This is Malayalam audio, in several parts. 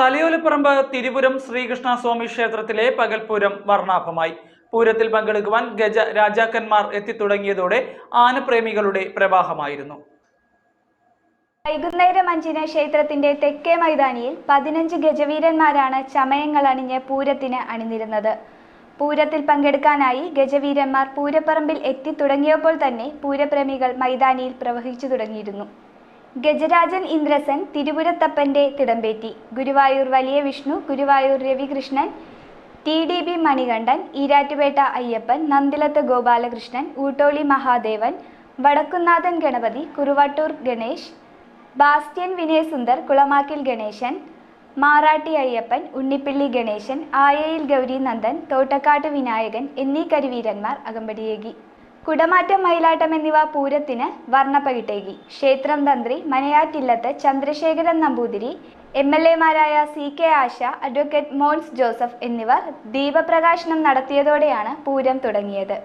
തലയോലപ്പറമ്പ് തിരുപുരം ശ്രീകൃഷ്ണ സ്വാമി ക്ഷേത്രത്തിലെ പകൽപൂരം വർണാഭമായി. പൂരത്തിൽ പങ്കെടുക്കുവാൻ ഗജ രാജാക്കന്മാർ എത്തിത്തുടങ്ങിയതോടെ ആനപ്രേമികളുടെ പ്രവാഹമായിരുന്നു. വൈകുന്നേരം അഞ്ചിന് ക്ഷേത്രത്തിന്റെ തെക്കേ മൈതാനിയിൽ പതിനഞ്ച് ഗജവീരന്മാരാണ് ചമയങ്ങൾ അണിഞ്ഞ് പൂരത്തിന് അണിനിരുന്നത്. പൂരത്തിൽ പങ്കെടുക്കാനായി ഗജവീരന്മാർ പൂരപ്പറമ്പിൽ എത്തിത്തുടങ്ങിയപ്പോൾ തന്നെ പൂരപ്രേമികൾ മൈതാനിയിൽ പ്രവഹിച്ചു തുടങ്ങിയിരുന്നു. ഗജരാജൻ ഇന്ദ്രസൻ തിരുപുരത്തപ്പന്റെ തിടമ്പേറ്റി. ഗുരുവായൂർ വലിയ Vishnu Guruvayur Ravikrishnan T D B Manikandan Erattupetta Ayyappan Nandilath Gopalakrishnan Uttoli Mahadevan Vadakkunnathan Ganapathy Kuruvattur Ganesh Bastian Vinayasundar Kulamakkil Ganesan Maratti Ayyappan Unnippilli Ganesan Ayayil Gauri Nandan Thottakkatt Vinayakan എന്നീ കരിവീരന്മാർ അകമ്പടിയേകി. കുടമാറ്റം മയിലാട്ടം എന്നിവ പൂരത്തിന് വർണപ്പകിട്ടേകി. ക്ഷേത്രം തന്ത്രി Manayattillath Chandrasekharan Namboothiri M L എമാരായ C K Asha advocate Mons Joseph എന്നിവർ ദീപപ്രകാശനം നടത്തിയതോടെയാണ് പൂരം തുടങ്ങിയത്.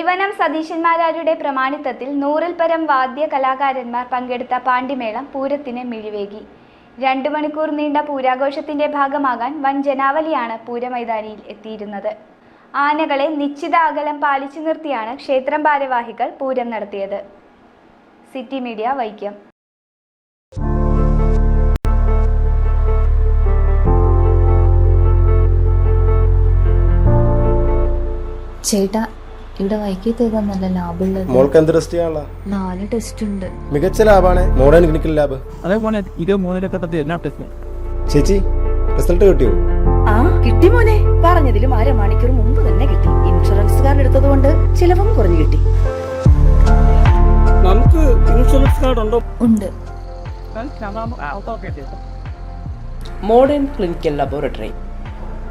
പെരുവനം സതീശന്മാരാരുടെ പ്രമാണിത്വത്തിൽ നൂറിൽ പരം വാദ്യ കലാകാരന്മാർ പങ്കെടുത്ത പാണ്ടിമേളം പൂരത്തിന് മിഴിവേകി. രണ്ടു മണിക്കൂർ നീണ്ട പൂരാഘോഷത്തിന്റെ ഭാഗമാകാൻ വൻ ജനാവലിയാണ് പൂരമൈതാനിയിൽ എത്തിയിരുന്നത്. ആനകളെ നിശ്ചിത അകലം പാലിച്ചു നിർത്തിയാണ് ക്ഷേത്രം ഭാരവാഹികൾ പൂരം നടത്തിയത്. City media Vaikom. ചേട്ടാ ഇവിടെ വൈകി ഏതാ നല്ല ലാഭമുള്ളത് മോൾക്ക് എന്ത് ടെസ്റ്റ് ചെയ്യാനുള്ള നാല് ടെസ്റ്റ് ഉണ്ട്. മികച്ച ലാബാണ് മോഡേൺ ക്ലിനിക്കൽ ലാബ് അതേപോലെ ഇരുപത് മൂന്ന് ലക്ഷത്തി എല്ലാ ടെസ്റ്റ് ചേച്ചി റിസൾട്ട് കിട്ടിയോ? ആ കിട്ടി മോനെ. പറഞ്ഞതിലും അര മണിക്കൂർ മുമ്പ് തന്നെ കിട്ടി. ഇൻഷുറൻസ് കാർഡ് എടുത്തത് കൊണ്ട് ചിലവും കുറഞ്ഞു കിട്ടി. നമുക്ക് ഇൻഷുറൻസ് കാർഡ് ഉണ്ടോ? ഉണ്ട്. Modern clinical laboratory.